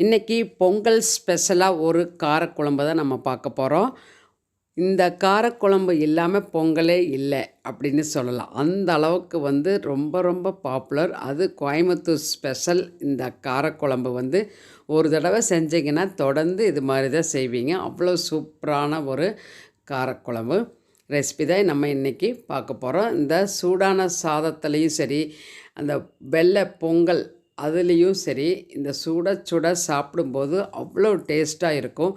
இன்றைக்கி பொங்கல் ஸ்பெஷலாக ஒரு காரக்குழம்பு தான் நம்ம பார்க்க போகிறோம் இந்த காரக்குழம்பு இல்லாமல் பொங்கலே இல்லை அப்படின்னு சொல்லலாம். அந்த அளவுக்கு வந்து ரொம்ப ரொம்ப பாப்புலர் அது கோயம்புத்தூர் ஸ்பெஷல் இந்த காரக்குழம்பு வந்து ஒரு தடவை செஞ்சீங்கன்னா தொடர்ந்து இது மாதிரி தான் செய்வீங்க. அவ்வளோ சூப்பரான ஒரு காரக்குழம்பு ரெசிபி தான் நம்ம இன்றைக்கி பார்க்க போகிறோம் இந்த சூடான சாதத்துலேயும் சரி அந்த வெள்ளை பொங்கல் அதுலேயும் சரி இந்த சுட சுட சாப்பிடும்போது அவ்வளோ டேஸ்ட்டாக இருக்கும்.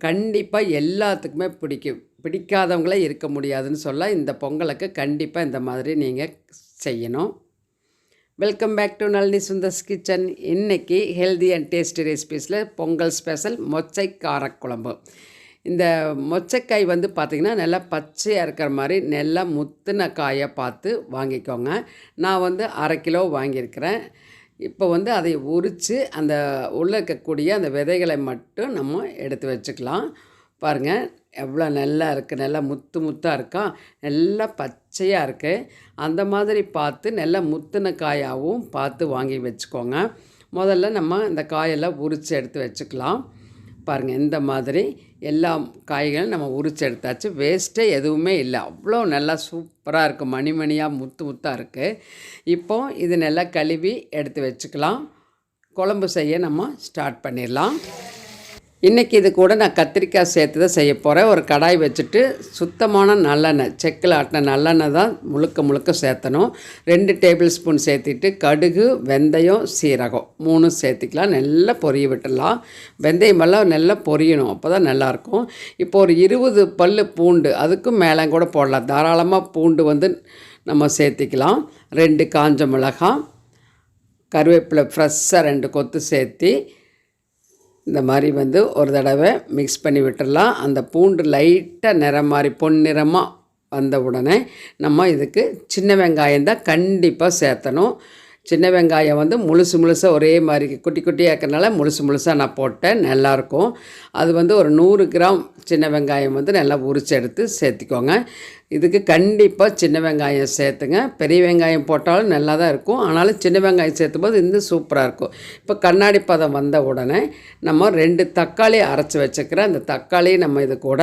கண்டிப்பாக எல்லாத்துக்குமே பிடிக்கும். பிடிக்காதவங்களே இருக்க முடியாதுன்னு சொல்ல இந்த பொங்கலுக்கு கண்டிப்பாக இந்த மாதிரி நீங்கள் செய்யணும். Welcome back to Nalini Sundar's kitchen இன்றைக்கி ஹெல்தி அண்ட் டேஸ்டி ரெசிபீஸில் பொங்கல் ஸ்பெஷல் மொச்சை காரக்குழம்பு இந்த மொச்சக்காய் வந்து பார்த்திங்கன்னா நல்லா பச்சையாக இருக்கிற மாதிரி நல்லா முத்தின காயை பார்த்து வாங்கிக்கோங்க. நான் வந்து அரை கிலோ வாங்கியிருக்கிறேன். இப்போ வந்து அதை உரித்து அந்த உள்ளே இருக்கக்கூடிய அந்த விதைகளை மட்டும் நம்ம எடுத்து வச்சுக்கலாம். பாருங்கள் எவ்வளோ நல்லா இருக்குது நல்லா முத்து முத்தாக இருக்கா நல்லா பச்சையாக இருக்குது அந்த மாதிரி பார்த்து நல்லா முத்தின காயாகவும் பார்த்து வாங்கி வச்சுக்கோங்க. முதல்ல நம்ம இந்த காயெல்லாம் உரித்து எடுத்து வச்சுக்கலாம். பாருங்கள் இந்த மாதிரி எல்லா காய்களும் நம்ம உரிச்சு எடுத்தாச்சு. வேஸ்ட்டே எதுவுமே இல்லை. அவ்வளோ நல்லா சூப்பராக இருக்குது மணிமணியாக முத்து முத்தாக இருக்குது இப்போது இது நல்லா கழுவி எடுத்து வச்சுக்கலாம். குழம்பு செய்ய நம்ம ஸ்டார்ட் பண்ணிடலாம். இன்றைக்கி இது கூட நான் கத்திரிக்காய் சேர்த்து தான் செய்ய போகிறேன் ஒரு கடாய் வச்சுட்டு சுத்தமான நல்லெண்ணெய் செக்கில் ஆட்டின நல்லெண்ணெய் தான் முழுக்க முழுக்க சேர்த்தணும். ரெண்டு டேபிள் ஸ்பூன் சேர்த்திட்டு கடுகு வெந்தயம் சீரகம் மூணும் சேர்த்திக்கலாம். நல்லா பொரிய விட்டுடலாம். வெந்தயமெல்லாம் நல்லா பொரியணும். அப்போ தான் நல்லாயிருக்கும். இப்போ ஒரு இருபது பல் பூண்டு அதுக்கும் மேலே கூட போடலாம். தாராளமாக பூண்டு வந்து நம்ம சேர்த்திக்கலாம். ரெண்டு காஞ்ச மிளகாய் கருவேப்பிலை ஃப்ரெஷ்ஷாக ரெண்டு கொத்து சேர்த்தி இந்த மாதிரி வந்து ஒரு தடவை மிக்ஸ் பண்ணி விட்டுடலாம். அந்த பூண்டு லைட்டாக நிறம் மாதிரி பொன்னிறமாக வந்த உடனே நம்ம இதுக்கு சின்ன வெங்காயம் தான் கண்டிப்பாக சேர்த்தணும். சின்ன வெங்காயம் வந்து முழுசு முழுசாக ஒரே மாதிரி குட்டி குட்டியாக இருக்கிறனால முழுசு முழுசாக நான் போட்டேன். நல்லாயிருக்கும் அது வந்து ஒரு நூறு கிராம் சின்ன வெங்காயம் வந்து நல்லா உரிச்சு எடுத்து சேர்த்திக்கோங்க. இதுக்கு கண்டிப்பாக சின்ன வெங்காயம் சேர்த்துங்க. பெரிய வெங்காயம் போட்டாலும் நல்லா தான் இருக்கும். ஆனாலும் சின்ன வெங்காயம் சேர்த்தும் போது இன்னும் சூப்பராக இருக்கும். இப்போ கண்ணாடி பதம் வந்த உடனே நம்ம ரெண்டு தக்காளி அரைச்சி வச்சுக்கிற அந்த தக்காளியை நம்ம இது கூட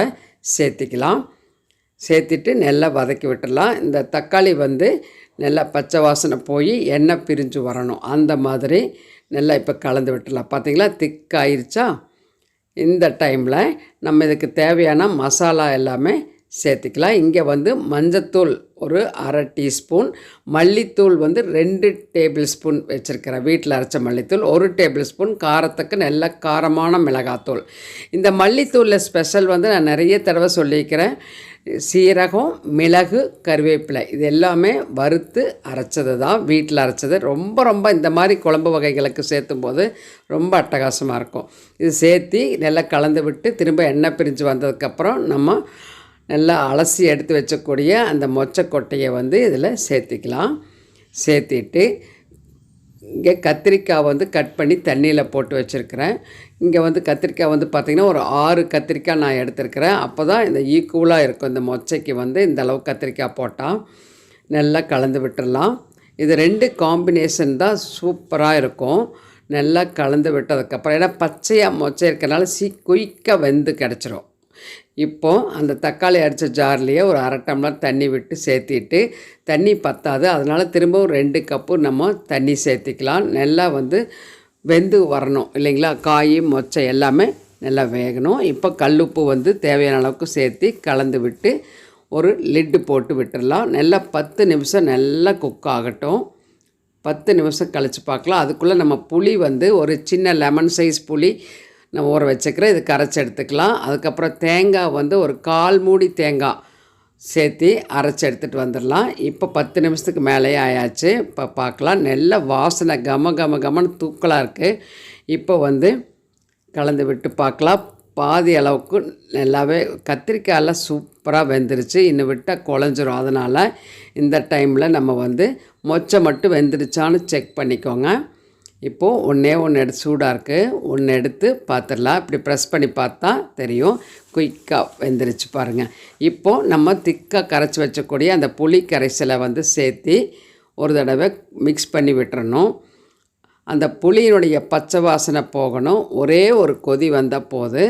சேர்த்திக்கலாம். சேர்த்துட்டு நல்லா வதக்கி விட்டுடலாம். இந்த தக்காளி வந்து நல்லா பச்சை வாசனை போய் எண்ணெய் பிரிஞ்சு வரணும். அந்த மாதிரி நல்லா இப்போ கலந்து விட்டுடலாம். பார்த்தீங்களா? திக்காயிருச்சா இந்த டைமில் நம்ம இதுக்கு தேவையான மசாலா எல்லாமே சேர்த்துக்கலாம். இங்கே வந்து மஞ்சத்தூள் ஒரு அரை டீஸ்பூன் மல்லித்தூள் வந்து ரெண்டு டேபிள் ஸ்பூன் வச்சுருக்கிறேன். வீட்டில் அரைச்ச மல்லித்தூள் ஒரு டேபிள் ஸ்பூன் காரத்துக்கு நல்ல காரமான மிளகாத்தூள். இந்த மல்லித்தூளில் ஸ்பெஷல் வந்து நான் நிறைய தடவை சொல்லியிருக்கிறேன். சீரகம் மிளகு கருவேப்பிலை. இது எல்லாமே வறுத்து அரைச்சது தான் வீட்டில் அரைச்சது. ரொம்ப ரொம்ப இந்த மாதிரி குழம்பு வகைகளுக்கு சேர்த்தும் போது ரொம்ப அட்டகாசமாக இருக்கும். இது சேர்த்தி நல்லா கலந்து விட்டு திரும்ப எண்ணெய் பிரிஞ்சு வந்ததுக்கப்புறம் நம்ம நல்லா அலசி எடுத்து வச்சக்கூடிய அந்த மொச்சக்கொட்டையை வந்து இதில் சேர்த்திக்கலாம். சேர்த்திட்டு இங்கே கத்திரிக்காய் வந்து கட் பண்ணி தண்ணியில் போட்டு வச்சுருக்கிறேன். இங்கே வந்து கத்திரிக்காய் வந்து பார்த்திங்கன்னா ஒரு ஆறு கத்திரிக்காய் நான் எடுத்துருக்கிறேன். அப்போ தான் இந்த ஈக்குவலாக இருக்கும். இந்த மொச்சைக்கு வந்து இந்த அளவு கத்திரிக்காய் போட்டால் நல்லா கலந்து விட்டுடலாம். இது ரெண்டு காம்பினேஷன் தான் சூப்பராக இருக்கும். நல்லா கலந்து விட்டதுக்கப்புறம் ஏன்னா பச்சையாக மொச்சை இருக்கிறனால சீ குயிக்காக வெந்து கிடச்சிரும். இப்போது அந்த தக்காளி அடித்த ஜார்லேயே ஒரு அரை டம்ளர் தண்ணி விட்டு சேர்த்திட்டு தண்ணி பத்தாது. அதனால் திரும்பவும் ரெண்டு கப்பு நம்ம தண்ணி சேர்த்திக்கலாம். நல்லா வந்து வெந்து வரணும் இல்லைங்களா? காய் மொச்சை எல்லாமே நல்லா வேகணும். இப்போ கல்லுப்பு வந்து தேவையான அளவுக்கு சேர்த்து கலந்து விட்டு ஒரு லிட்டு போட்டு விட்டுடலாம் நல்லா பத்து நிமிஷம் நல்லா குக் ஆகட்டும். பத்து நிமிஷம் கழித்து பார்க்கலாம். அதுக்குள்ளே நம்ம புளி வந்து ஒரு சின்ன லெமன் சைஸ் புளி நான் ஊற வச்சுக்கிறேன் இது கரைச்சி எடுத்துக்கலாம். அதுக்கப்புறம் தேங்காய் வந்து ஒரு கால் மூடி தேங்காய் சேர்த்து அரைச்சி எடுத்துகிட்டு வந்துடலாம். இப்போ பத்து நிமிஷத்துக்கு மேலேயே ஆயாச்சு. இப்போ பார்க்கலாம். நல்ல வாசனை கம கம கமன்னு தூக்கலாக இருக்குது இப்போ வந்து கலந்து விட்டு பார்க்கலாம். பாதி அளவுக்கு நல்லாவே கத்திரிக்காயெல்லாம் சூப்பராக வெந்துருச்சு. இன்னும் விட்டால் குழஞ்சிரும். அதனால் இந்த டைமில் நம்ம வந்து மொச்சை மட்டும் வெந்துருச்சான்னு செக் பண்ணிக்கோங்க. இப்போது ஒன்றே ஒன்று எடுத்து சூடாக இருக்குது ஒன்று எடுத்து பார்த்துடலாம் இப்படி ப்ரெஸ் பண்ணி பார்த்தா தெரியும். குயிக்காக வெந்துருச்சு பாருங்கள் இப்போது நம்ம திக்காக கரைச்சி வச்சக்கூடிய அந்த புளி கரைசலை வந்து சேர்த்து ஒரு தடவை மிக்ஸ் பண்ணி விட்டுறணும். அந்த புளியினுடைய பச்சை வாசனை போகணும். ஒரே ஒரு கொதி வந்த போது.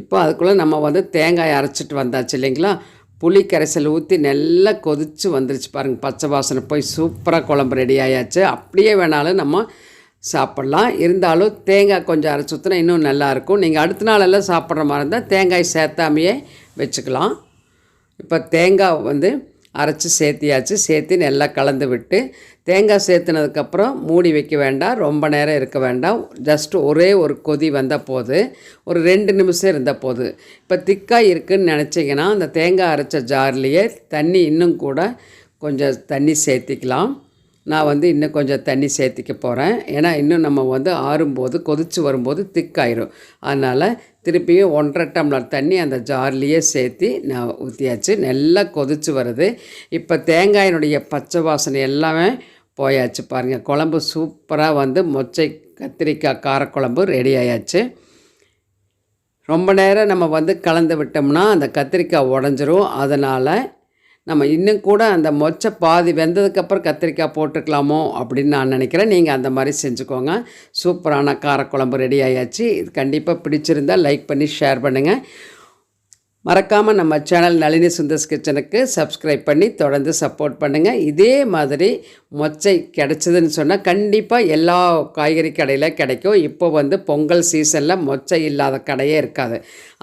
இப்போ அதுக்குள்ளே நம்ம வந்து தேங்காய் அரைச்சிட்டு வந்தாச்சு இல்லைங்களா? புளி கரைசல் ஊற்றி நல்லா கொதித்து வந்துருச்சு பாருங்கள் பச்சை வாசனை போய் சூப்பராக குழம்பு ரெடி ஆயாச்சு. அப்படியே வேணாலும் நம்ம சாப்பிட்லாம். இருந்தாலும் தேங்காய் கொஞ்சம் அரைச்சி ஊற்றினா இன்னும் நல்லாயிருக்கும் நீங்கள் அடுத்த நாளெல்லாம் சாப்பிட்ற மாதிரி இருந்தால் தேங்காய் சேர்த்தாமையே வச்சுக்கலாம். இப்போ தேங்காய் வந்து அரைச்சி சேர்த்தியாச்சு. சேர்த்து நல்லா கலந்து விட்டு தேங்காய் சேர்த்துனதுக்கப்புறம் மூடி வைக்க வேண்டாம். ரொம்ப நேரம் இருக்க வேண்டாம். ஜஸ்ட் ஒரே ஒரு கொதி வந்த போது ஒரு ரெண்டு நிமிஷம் இருந்த போது. இப்போ திக்காக இருக்குதுன்னு நினச்சிங்கன்னா அந்த தேங்காய் அரைச்ச ஜார்லேயே தண்ணி இன்னும் கூட கொஞ்சம் தண்ணி சேர்த்திக்கலாம். நான் வந்து இன்னும் கொஞ்சம் தண்ணி சேர்த்திக்க போகிறேன் ஏன்னா இன்னும் நம்ம வந்து ஆறும்போது கொதித்து வரும்போது திக்காயிரும். அதனால் திருப்பியும் ஒன்றரை டம்ளர் தண்ணி அந்த ஜார்லேயே சேர்த்து நான் ஊற்றியாச்சு நல்லா கொதித்து வருது. இப்போ தேங்காயினுடைய பச்சை வாசனை எல்லாமே போயாச்சு பாருங்கள் குழம்பு சூப்பராக வந்து மொச்சை கத்திரிக்காய் காரக்குழம்பு ரெடி ஆயாச்சு. ரொம்ப நேரம் நம்ம வந்து கலந்து விட்டோம்னா அந்த கத்திரிக்காய் உடஞ்சிரும். அதனால் நம்ம இன்னும் கூட அந்த மொச்சை பாதி வெந்ததுக்கப்புறம் கத்திரிக்காய் போட்டுக்கலாமோ அப்படின்னு நான் நினைக்கிறேன். நீங்கள் அந்த மாதிரி செஞ்சுக்கோங்க. சூப்பரான காரக்குழம்பு ரெடி ஆயாச்சு. இது கண்டிப்பாக பிடிச்சிருந்தால் லைக் பண்ணி ஷேர் பண்ணுங்கள் மறக்காமல் நம்ம சேனல் நளினி சுந்தர்ஸ் கிச்சனுக்கு சப்ஸ்கிரைப் பண்ணி தொடர்ந்து சப்போர்ட் பண்ணுங்கள் இதே மாதிரி மொச்சை கிடச்சிதுன்னு சொன்னால் கண்டிப்பாக எல்லா காய்கறி கடையில் கிடைக்கும். இப்போ வந்து பொங்கல் சீசனில் மொச்சை இல்லாத கடையே இருக்காது.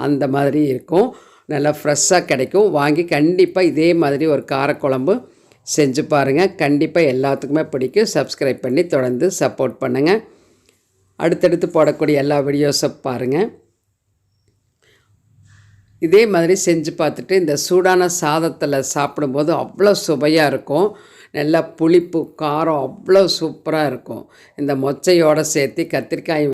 அந்த மாதிரி இருக்கும். நல்லா ஃப்ரெஷ்ஷாக கிடைக்கும். வாங்கி கண்டிப்பாக இதே மாதிரி ஒரு காரக்குழம்பு செஞ்சு பாருங்கள் கண்டிப்பாக எல்லாத்துக்குமே பிடிக்கும். சப்ஸ்கிரைப் பண்ணி தொடர்ந்து சப்போர்ட் பண்ணுங்கள் அடுத்தடுத்து போடக்கூடிய எல்லா வீடியோஸை பாருங்கள் இதே மாதிரி செஞ்சு பார்த்துட்டு இந்த சூடான சாதத்தில் சாப்பிடும்போது அவ்வளோ சுவையாக இருக்கும். நல்லா புளிப்பு காரம் அவ்வளோ சூப்பராக இருக்கும். இந்த மொச்சையோடு சேர்த்து கத்திரிக்காய்